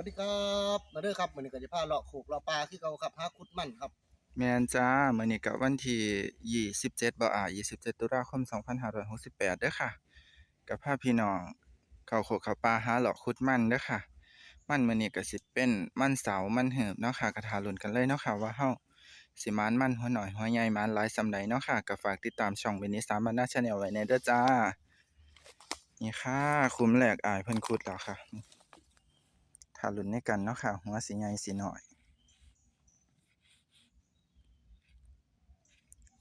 วัสดีครับมาเด้อครับมื้อนี้ก็จะพาเลาะโขกเลาะปลาคือเก่าครับหาคุดมันครับ แม่นจ้ามื้อนี้ก็วันที่27บ่อ่า27 ตุลาคม 2568เด้อค่ะก็พาพี่น้องเข้าโคกเข้าป่าหาเลาะขุดมันเด้อค่ะ มันมื้อนี้ก็สิเป็นมันเสามันเหิบเนาะค่ะก็ทาลุ้นกันเลยเนาะค่ะว่าเฮาสิมานมันหัวหน้อยหัวใหญ่มานหลายส่ำใดเนาะค่ะก็ฝากติดตามช่องเบนิสามบรรณา Channel ไว้ในเด้อจ้า นี่ค่ะ คุ้มแหลกอายเพิ่นขุดแล้วค่ะ ท่าลุ้นในกันเนาะค่ะ หัวสิใหญ่สิน้อย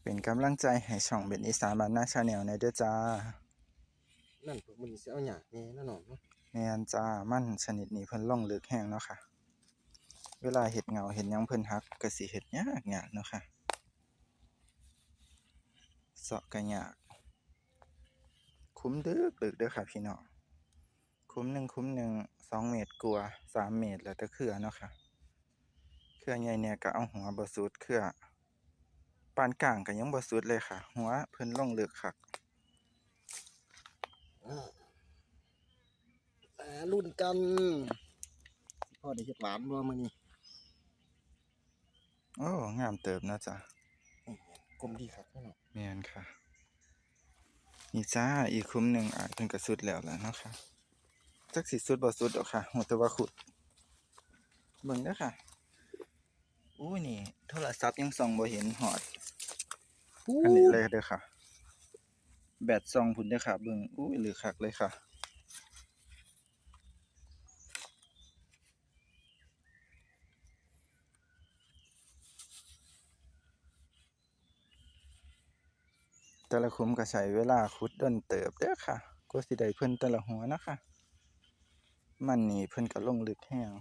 เป็นกำลังใจให้ช่องเบนอีสานบ้านนาชาแนลในเด้อจ้า นั่นพวกมื้อนี้สิเอาหยังแหน่แน่นอนเนาะแม่นจ้ามันชนิดนี้เพิ่นล่องลึกแห้งเนาะค่ะ เวลาเฮ็ดเงาเฮ็ดหยังเพิ่นฮักก็สิเฮ็ดยากยากเนาะค่ะเสาะก็ยาก คุ้มดึกดึกเด้อค่ะพี่น้อง คุ้มหนึ่งคุ้มหนึ่งสองเมตรกว่าสามเมตรแล้วแต่เครือเนาะค่ะเครือใหญ่เนี่ยก็เอาหัวบ่สุดเครือปานกลางก็ยังบ่สุดเลยค่ะ หัวเพิ่นล่องลึกคักอ่าอ่ารุ่นกันพ่อได้เฮ็ดหวานบ่มื้อนี้โอ้งามเติบเนาะจ้ะกลมดีครับแน่นอนแม่นค่ะนี่จ้าอีกคุ้มหนึ่งอาจเพิ่นก็สุดแล้วล่ะเนาะค่ะ จักสิสุดบ่สุดดอกค่ะฮู้แต่ว่าขุดเบิ่งเด้อค่ะอู้นี่โทรศัพท์ยังส่องบ่เห็นฮอดอันนี้เลยเด้อค่ะ แบตส่องพุ่นเด้อค่ะเบิ่งอู้หรือคักเลยค่ะแต่ละคุ้มก็ใช้เวลาขุดดนเติบเด้อค่ะกว่าสิได้เพิ่นแต่ละหัวนะคะ มันนี่เพิ่นก็ลงลึกแฮง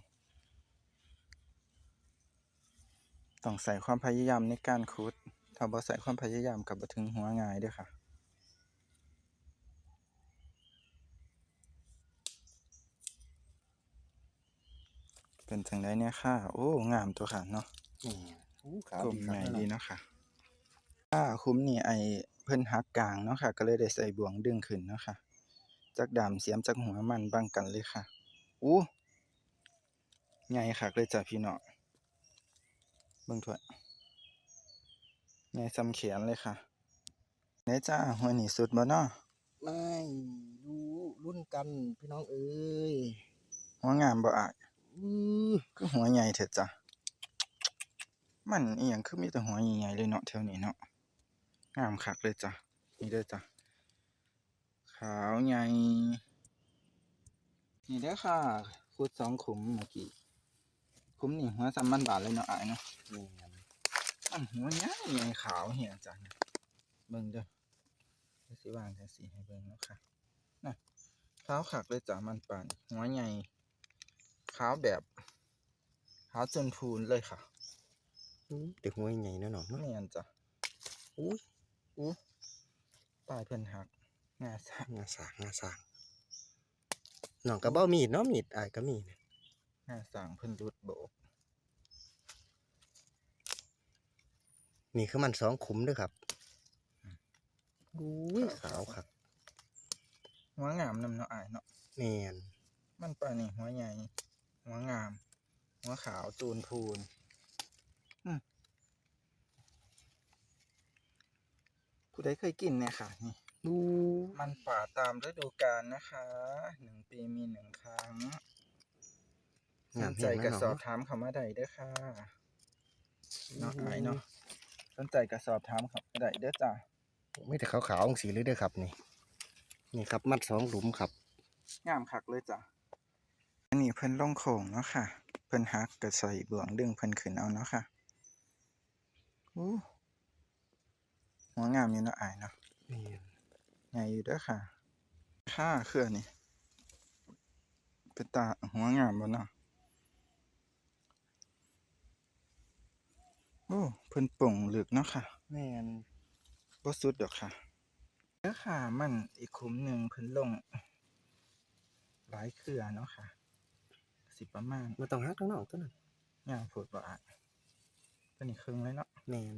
ต้องใส่ความพยายามในการขุด ถ้าบ่ใส่ความพยายามก็บ่ถึงหัวง่ายเด้อค่ะเป็นจังไดเนี่ยค่ะ โอ้ งามตัวค่ะเนาะนี่อู้ขาวกลมดีคใหรับญ่แน่นอดีนเนาะค่ะถ้าคุ้มนี่ไอเพิ่นหักกลางเนาะค่ะ ก็เลยได้ใส่บ่วงดึงขึ้นเนาะค่ะ จักดามเสียมจักหัวมันบังกันเลยค่ะ อู้ใหญ่คักเลยจ้ะพี่น้องเบิ่งถ้วยใหญ่ซ้ำแขนเลยค่ะไหนจ้าหัวนี่สุดบ่เนาะไม่ดูรุ่นกันพี่น้องเอ้ยหัวงามบ่อายอื้อคือหัวใหญ่เถิดจ้ะมันอีหยังคือมีแต่หัวใหญ่ๆเลยเนาะแถวนี้เนาะงามคักเลยจ้ะนี่เด้อจ้ะขาวใหญ่ นี่เด้อค่ะขุดสองขุมเมื่อกี้ขุมนี่หัวซ้ำมันบาทเลยเนาะอายเนาะนี่อันหัวใหญ่ใหญ่ขาวเหี่ยจ้ะเนี่ยเบิ่งเด้อเดี๋ยวสิวางจังสีให้เบิ่งเนาะค่ะน่ะขาวคักเลยจ้ะมันปานหัวใหญ่ขาวแบบขาวจนพูนเลยค่ะอื้อเด็กหัวใหญ่แน่นอนเนาะแม่นจ้ะอุ้ยอู้ปลายเพิ่นหักงาซะงาสากงาสาก น้องก็บ่มีดเนาะมีดอ้ายก็มีนะงาสางเพิ่นรุดโบกนี่คือมันสองขุมเด้อครับอุ้ยขาวครับหัวงามนำเนาะอายเนาะแม่นมันปลานี่หัวใหญ่หัวงาม หัวขาวจูนพูนอืมผู้ใดเคยกินเนี่ยค่ะนี่ ดูมันป่าตามฤดูกาลนะคะหนึ่งปีมีหนึ่งครั้งสนใจกระสอบถามเขามาได้เด้อค่ะเนาะอายเนาะสนใจกระสอบถามเขามาได้เด้อจ้าไม่แต่ขาวๆสีเลยเด้อครับนี่ นี่ครับมัดสองหลุมครับงามคักเลยจ้ะอันนี้เพิ่นลงโขงเนาะค่ะ เพิ่นฮักก็ใส่บ่วงดึงเพิ่นขึ้นเอาเนาะค่ะอู้หัวงามอยู่เนาะอายเนาะแม่นใหญ่อยู่เด้อค่ะ ค่าเครือนี่เป็นตาหัวงามบ่เนาะโอ้เพิ่นป่งลึกเนาะค่ะ แม่นบ่สุดดอกค่ะเด้อค่ะ มันอีกคุ้มหนึ่งเพิ่นลง หลายเครือเนาะค่ะ สิประมาณมาต้องฮักทั้งน้องตัวนั้นย่างพูดบ่อะตัวนี้ครึ่งเลยเนาะแม่น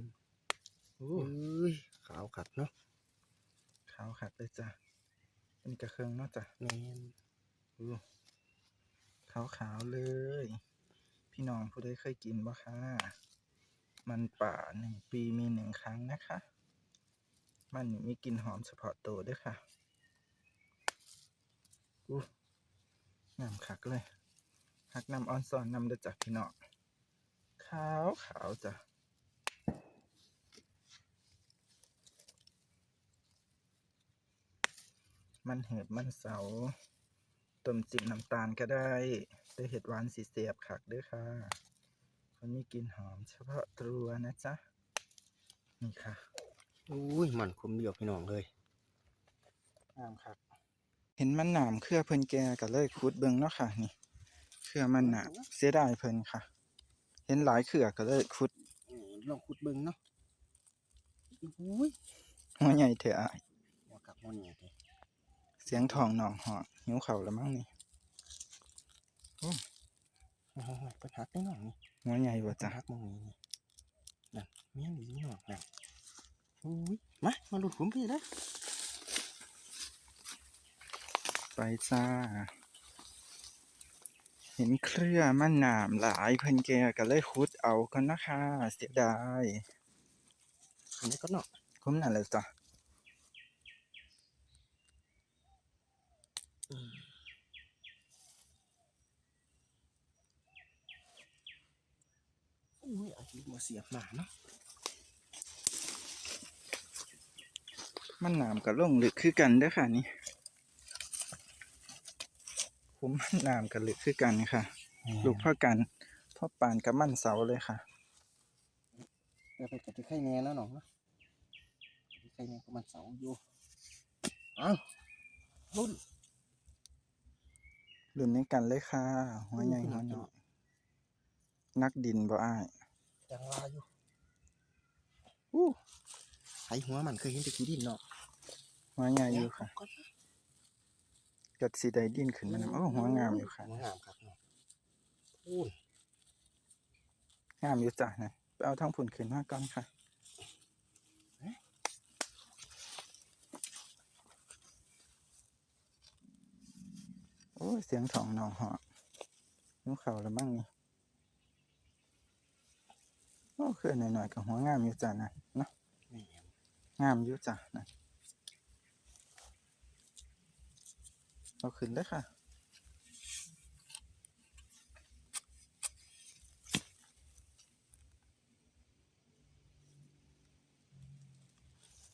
อู้อุ้ยขาวขัดเนาะ ขาวขัดเลยจ้ะเป็นกระเครื่องเนาะจ้ะแม่นอู้ขขาวๆเลย พี่น้องผู้ใดเคยกินบ่คะมันป่าหนึ่งปีมีหนึ่งครั้งนะคะ มันนี่มีกลิ่นหอมเฉพาะตัวด้วยค่ะอู้งามคักเลยหักนำออนซอนนำเด้อจ้ะพี่น้องขาวขาวๆจ้ะ มันเห็บมันเสาต้มจิ้มน้ำตาลก็ได้ได้เห็ดหวานสีเสียบคักเด้วยค่ะมันมีกลิ่นหอมเฉพาะตัวนะจ๊ะ นี่ค่ะ อุ้ยมันคมเดียวพี่น้องเลยงามครับ เห็นมันหนามเครือเพิ่นแก่ก็เลยขุดเบิ่งเนาะค่ะ นี่ เครือมันหนามเสียดายเพิ่นค่ะ เห็นหลายเครือก็เลยขุดอืมลองขุดเบิ่งเนาะอุ้ยหัวใหญ่เถอะอ้ายหัวกับหัวเนี่ยเด้ เสียงทองหนองหอหิวเข่าวแล้วมั้งนี่โอ้ยปัญหาแน่นอนนี่หัวใหญ่บ่ปัญจ้ะหามองนี้นี่นั่นเมียนดีเนาะนั่นอุ้ยมามาหลุดผมพี่นะไปจ้า เห็นเครือมันหนามหลายเพิ่นแก่ก็เลยขุดเอากันนะคะเสียดายอันนี้ก็เนาะคุ้มนั่นเลยจ้ะ อุ้ยเอาลิ้นมาเสียบหนาเนาะมันหนามกับลงลึกคือกันเด้อค่ะนี่คุ้มมันหนามกับลึกคือกันค่ะ ลูกพ่อกันพ่อปานกับมันเสาเลยค่ะเดี๋ยวไปกับที่ไข่แน่แล้วน้องเนาะที่ไข่แน่ก็มันเสาอยู่เอ้ารุ่น รุ่นนี้กันเลยค่ะ หัวใหญ่หัวน้อยนักดินบ่อ้ายยังลาอยู่อู้ไถหัวมันเคยเห็นแตะกี้ดินเนาะหัวใหญ่อยู่ค่ะกัดสีใดดินขึ้นมานำโอ้หัวงามอยู่ค่ะหัวงามครับเนาะอู้งามอยู่จ้ะนะไปเอาทั้งผุนขึ้นมาก่อนค่ะ โอ้ย เสียงทองหนองเหาะนิ้วเข่าแล้วบ้างนี่โอ้คือหน่อยๆกับหัวงามอยู่จ้ะนะเนาะนี่งามอยู่จ้ะนะเอาขึ้นเลยค่ะ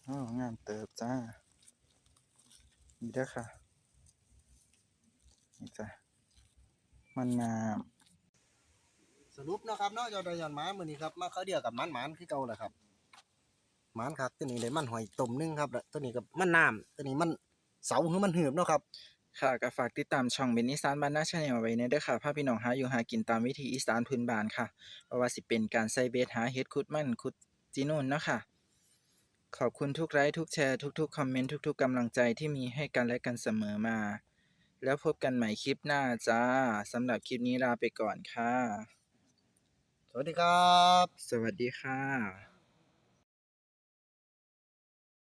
โอ้งามเติบจ้านี่เด้อค่ะ นี่จ้ะมันงามสรุปเนาะครับเนาะเจ้าดอยอนหมามื้อนี้ครับมาเขาวเดียวกับมันหมานคือเก่าแหละครับหมานครับตัวนี้ได้มันหอยต้มหนึงครับแล้วตัวนี้กับมันน้ำตัวนี้มันเสาคือมันหืบเนาะครับค่ะก็ฝากติดตามช่องเบนนิสานบ้านนาชาแนลไว้ในเด้อค่ะพาพี่น้องหาอยู่หากินตามวิธีอีสานพื้นบ้านค่ะเพราะว่าสิเป็นการใส่เบสหาเฮ็ดคุดมันคุดจีนูนเนาะค่ะ ขอบคุณทุกไลค์ทุกแชร์ทุกๆคอมเมนต์ทุก ๆกำลังใจที่มีให้กันและกันเสมอมา แล้วพบกันใหม่คลิปหน้าจ้าสำหรับคลิปนี้ลาไปก่อนค่ะ สวัสดีครับ สวัสดีค่ะ